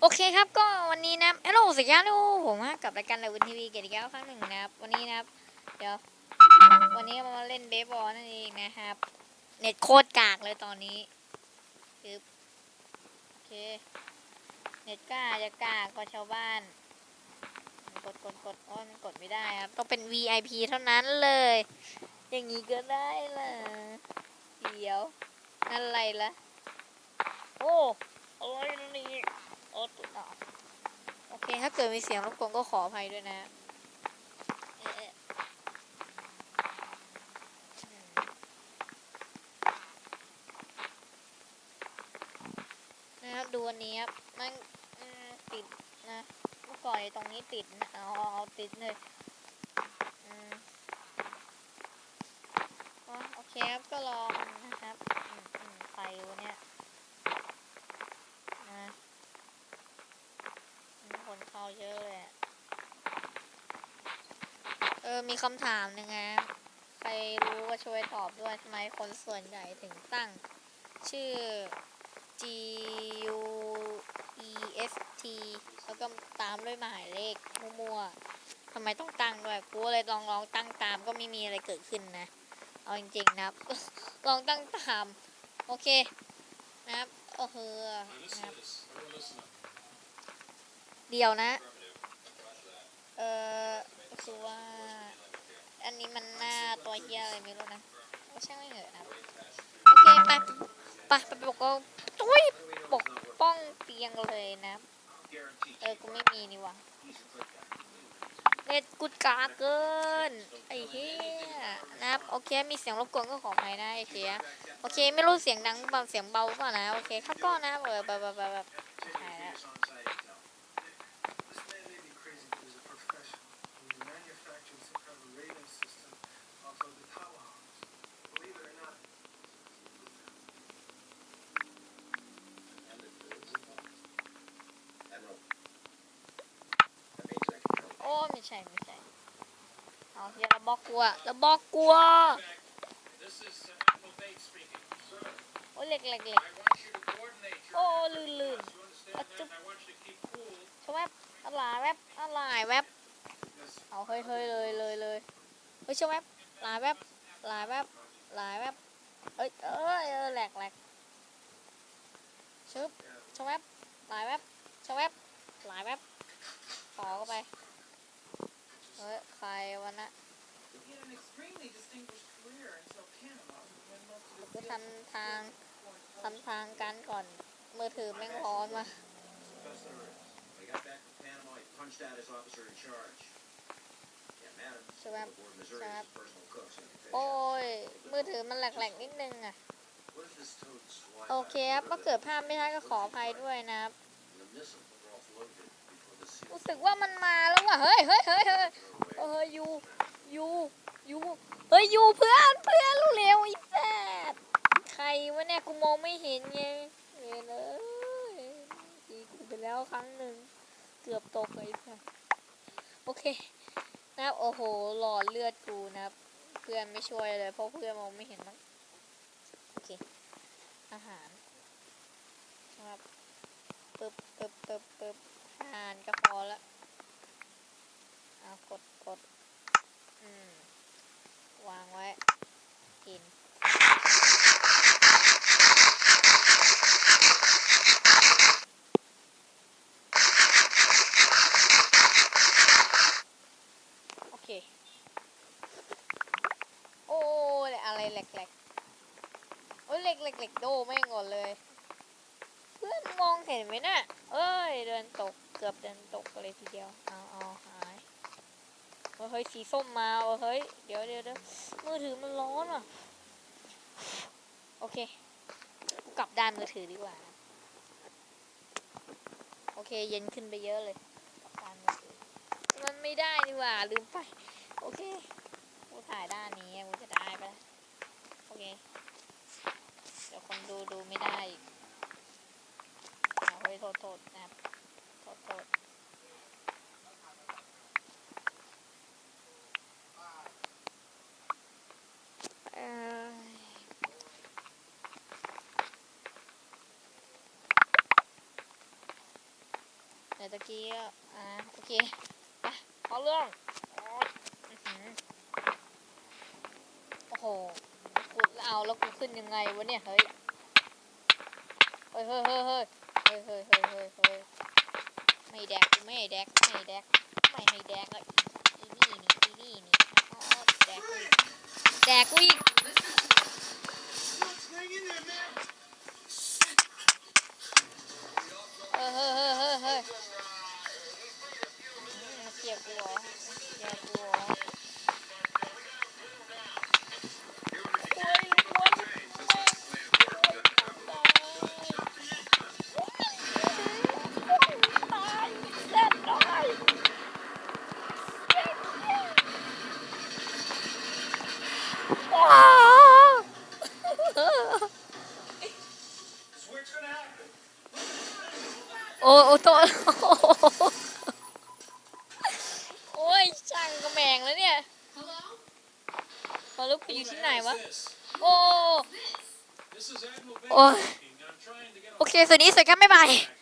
โอเคครับก็วันนี้นะฮัลโหลสวัสดีครับทุกผมกับรายการเลวินทีวีเกียรติแก้วครั้งหนึ่งนะครับ วันนี้นะครับ เดี๋ยว วันนี้มาเล่นเบสบอลนั่นเองนะครับ เน็ตโคตรกากเลยตอนนี้คือโอเค เน็ตกล้าจะกากกว่าชาวบ้าน กดกดกดอ้ยมันกดไม่ได้ครับ ต้องเป็น VIP เท่านั้นเลย อย่างนี้ก็ได้เหรอเดี๋ยว อะไรล่ะ โอ้อะไรนี่ โอ้ตุต่อโอเค ถ้าเกิดมีเสียงรบกวนก็ขออภัยด้วยนะนะครับดูอันนี้ครับมันติดนะเมื่อก่อนตรงนี้ติดนะเอาเอาติดเลยอืมโอเคครับก็ลองนะครับไฟวะเนี่ยนะ มีคน เยอะเลยอะเออ มีคำถามหนึ่งนะใครรู้ก็ช่วยตอบด้วยทำไมคนส่วนใหญ่ถึงตั้ง ชื่อ G U E F T แล้วก็ตามด้วยหมายเลขมั่วๆทำไมต้องตั้งด้วยกูเลยลองลองตั้งตามก็ไม่มีอะไรเกิดขึ้นนะ เอาจริงๆนะครับ ลองตั้งตาม โอเค นะครับโอ้โหนะครับ เดียวนะ เออคือว่า อันนี้มันหน้าตัวเฮียอะไรไม่รู้นะก็ช่างไม่เหอะนะ โอเคไปไปไปปกป้องตุ้ยปกป้องเตียงเลยนะ เออ กูไม่มีนี่วะเน็ตกุดกาเกิน ไอ้เหี้ยนะครับโอเค มีเสียงรบกวนก็ขออภัยนะไอ้เหี้ยโอเค ไม่รู้เสียงดังเบาเสียงเบาเปล่านะ โอเค ครับก็นะเออแบบแบบแบบแบบหายแล้ว ไม่ใช่ไม่ใช่เอาอย่าระบอกกลัวระบอกกลัวโอ้เล็กเล็กเล็กโอ้ลื่นลื่น efforts. You understand that? I want you to keep cool. ชวแวบอะไรแวบอะไรแวบเอาเฮ้ยเฮ้ยเลยเลยเลยเฮ้ยชวแวบหลายแวบหลายแวบหลายแวบเอ้ยเอ้ยเออแหลกแหลกชึบชวแวบหลายแวบชวแวบหลายแวบขอเข้าไป เฮ้ย ใครวันนะ He had an extremely distinguished career until Panama, when most of his กู skills ทำทาง were ทำทางกันก่อน มือถือแม่งร้อนมา Professor, when he got back from Panama, he punched out his officer in charge. Yeah, Madam, Shut up. aboard Missouri Shut as up. his personal cook, so he can finish โอ้ up. ยมือถือมันแหลกๆนิดนึงอะ What if this toad swine โอเคครับเมื่อเกิดภาพไม่ได้ก็ขออภัยด้วยนะครับ The missiles were offloaded before the seal รู้สึกว่ามันมาแล้วว่ะ เฮ้ยเฮ้ยเฮ้ย เฮ้ยยูยูยูเฮ้ยยูเพื่อนเพื่อนรู้เร็วไอีแซดใครวะเนี่ยกูมองไม่เห็นไงเห็นเลยทีกูไปแล้วครั้งหนึ่งเกือบตกเลยค่ะโอเคนะครับโอ้โหหลอดเลือดกูนะครับ เพื่อนไม่ช่วยเลยเพราะเพื่อนมองไม่เห็นมั้งโอเคอาหารนะครับปึ๊บปึ๊บปึ๊บปึ๊บอาหารก็พอละ เอากดกดอืมวางไว้ กิน โอเค โอ้ยอะไรแหลกๆโอ้ยเหล็กเหลกเหลกโดแม่งก่อนเลย เพื่อนมองเห็นไหมน่ะเอ้ย เดินตก เกือบเดินตกเลยทีเดียว เอาเอาหาย เฮ้ยเฮ้ยสีส้มมาเว้เฮ้ยเดี๋ยวเดี๋ยวเดี๋ยวมือถือมันร้อนอะโอเคกลับด้านมือถือดีกว่า โอเค เย็นขึ้นไปเยอะเลยกลับด้านมือถือมันไม่ได้นี่ว่าลืมไป โอเคกูถ่ายด้านนี้กูจะได้ไปะโอเคเดี๋ยวคนดูดูไม่ได้อีกเอาเฮ้ยโทษโทษนะครับโทษโทษ ตะกี้อ่าโอเคไปเอาเรื่องโอ๊ยอื้อหือโหกูเอาแล้วกูขึ้นยังไงวะเนี่ยเฮ้ยเฮ้ยเฮ้ยเฮ้ยเฮ้ยเฮ้ยเฮ้ยเฮ้ยเฮ้ยไม่แดกไม่แดกไม่แดกไม่ให้แดกอะอีนี่นี่อีนี่นี่แดกกูแดกกูอีกเฮ้ยเฮ้ยเฮ้ยเฮ้ย อ้ยช่างกระแมงแล้วเนี่ยมาลูกไปอยู่ที่ไหนวะ This. โอ้ This is Admiral Bates Oh. speaking. I'm trying to get a โอเคสวัสดีสวัสดีครับบ๊